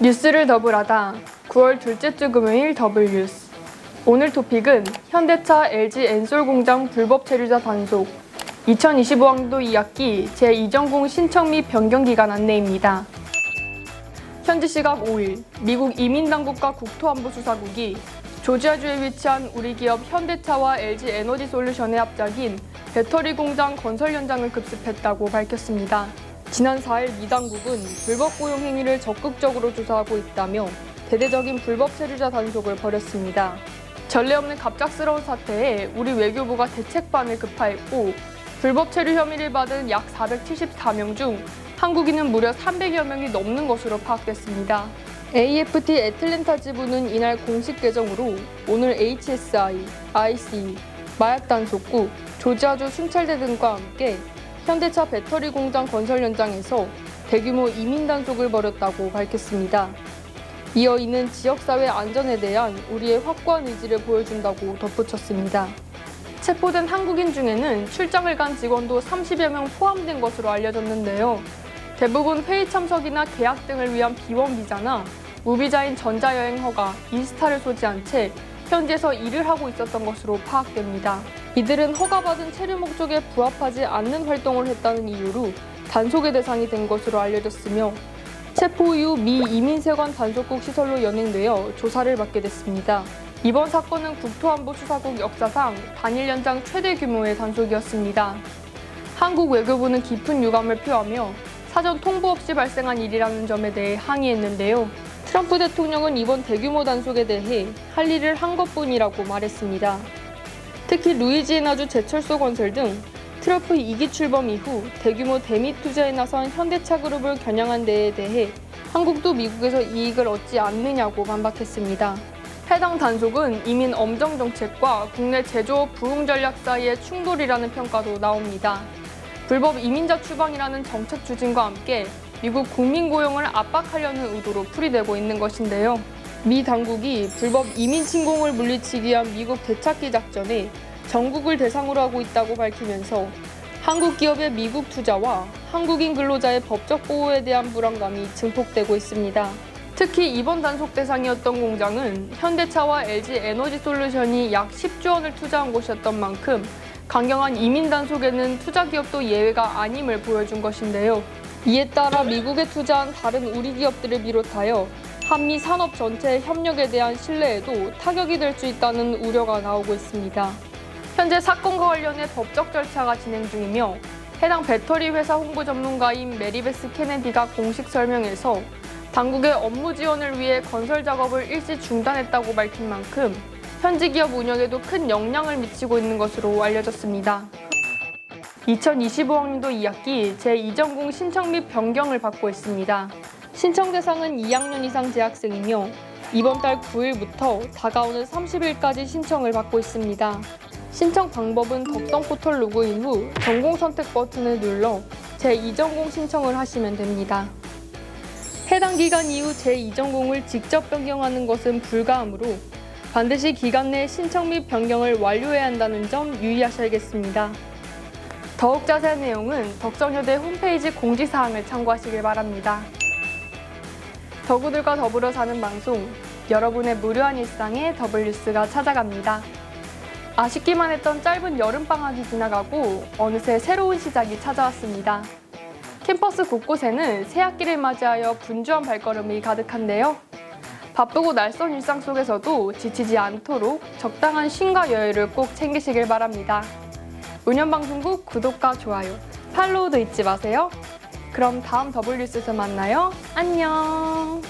뉴스를 더블하다 9월 둘째 주 금요일 더블 뉴스 오늘 토픽은 현대차 LG 엔솔 공장 불법 체류자 단속 2025학년도 2학기 제2전공 신청 및 변경 기간 안내입니다. 현지 시각 5일 미국 이민당국과 국토안보수사국이 조지아주에 위치한 우리 기업 현대차와 LG 에너지 솔루션의 합작인 배터리 공장 건설 현장을 급습했다고 밝혔습니다. 지난 4일 미 당국은 불법 고용 행위를 적극적으로 조사하고 있다며 대대적인 불법 체류자 단속을 벌였습니다. 전례 없는 갑작스러운 사태에 우리 외교부가 대책반을 급파했고 불법 체류 혐의를 받은 약 474명 중 한국인은 무려 300여 명이 넘는 것으로 파악됐습니다. AFT 애틀랜타 지부는 이날 공식 계정으로 오늘 HSI, IC, 마약 단속국, 조지아주 순찰대 등과 함께 현대차 배터리 공장 건설 현장에서 대규모 이민 단속을 벌였다고 밝혔습니다. 이어 이는 지역사회 안전에 대한 우리의 확고한 의지를 보여준다고 덧붙였습니다. 체포된 한국인 중에는 출장을 간 직원도 30여 명 포함된 것으로 알려졌는데요. 대부분 회의 참석이나 계약 등을 위한 비원 비자나 무비자인 전자여행 허가, 인스타를 소지한 채 현지에서 일을 하고 있었던 것으로 파악됩니다. 이들은 허가받은 체류 목적에 부합하지 않는 활동을 했다는 이유로 단속의 대상이 된 것으로 알려졌으며 체포 이후 미 이민세관 단속국 시설로 연행되어 조사를 받게 됐습니다. 이번 사건은 국토안보수사국 역사상 단일 연장 최대 규모의 단속이었습니다. 한국 외교부는 깊은 유감을 표하며 사전 통보 없이 발생한 일이라는 점에 대해 항의했는데요. 트럼프 대통령은 이번 대규모 단속에 대해 할 일을 한 것뿐이라고 말했습니다. 특히 루이지애나주 제철소 건설 등 트럼프 2기 출범 이후 대규모 대미 투자에 나선 현대차 그룹을 겨냥한 데에 대해 한국도 미국에서 이익을 얻지 않느냐고 반박했습니다. 해당 단속은 이민 엄정 정책과 국내 제조업 부흥 전략 사이의 충돌이라는 평가도 나옵니다. 불법 이민자 추방이라는 정책 추진과 함께 미국 국민 고용을 압박하려는 의도로 풀이되고 있는 것인데요. 미 당국이 불법 이민 침공을 물리치기 위한 미국 되찾기 작전에 전국을 대상으로 하고 있다고 밝히면서 한국 기업의 미국 투자와 한국인 근로자의 법적 보호에 대한 불안감이 증폭되고 있습니다. 특히 이번 단속 대상이었던 공장은 현대차와 LG 에너지 솔루션이 약 10조 원을 투자한 곳이었던 만큼 강경한 이민 단속에는 투자 기업도 예외가 아님을 보여준 것인데요. 이에 따라 미국에 투자한 다른 우리 기업들을 비롯하여 한미 산업 전체의 협력에 대한 신뢰에도 타격이 될 수 있다는 우려가 나오고 있습니다. 현재 사건과 관련해 법적 절차가 진행 중이며 해당 배터리 회사 홍보 전문가인 메리베스 케네디가 공식 설명에서 당국의 업무 지원을 위해 건설 작업을 일시 중단했다고 밝힌 만큼 현지 기업 운영에도 큰 영향을 미치고 있는 것으로 알려졌습니다. 2025학년도 2학기 제2전공 신청 및 변경을 받고 있습니다. 신청 대상은 2학년 이상 재학생이며 이번 달 9일부터 다가오는 30일까지 신청을 받고 있습니다. 신청 방법은 덕성 포털 로그인 후 전공 선택 버튼을 눌러 제2전공 신청을 하시면 됩니다. 해당 기간 이후 제2전공을 직접 변경하는 것은 불가하므로 반드시 기간 내 신청 및 변경을 완료해야 한다는 점 유의하셔야겠습니다. 더욱 자세한 내용은 덕성여대 홈페이지 공지사항을 참고하시길 바랍니다. 덕우들과 더불어 사는 방송, 여러분의 무료한 일상에 더블뉴스가 찾아갑니다. 아쉽기만 했던 짧은 여름방학이 지나가고 어느새 새로운 시작이 찾아왔습니다. 캠퍼스 곳곳에는 새 학기를 맞이하여 분주한 발걸음이 가득한데요. 바쁘고 낯선 일상 속에서도 지치지 않도록 적당한 쉼과 여유를 꼭 챙기시길 바랍니다. 운영방송국 구독과 좋아요, 팔로우도 잊지 마세요. 그럼 다음 더블뉴스에서 만나요. 안녕.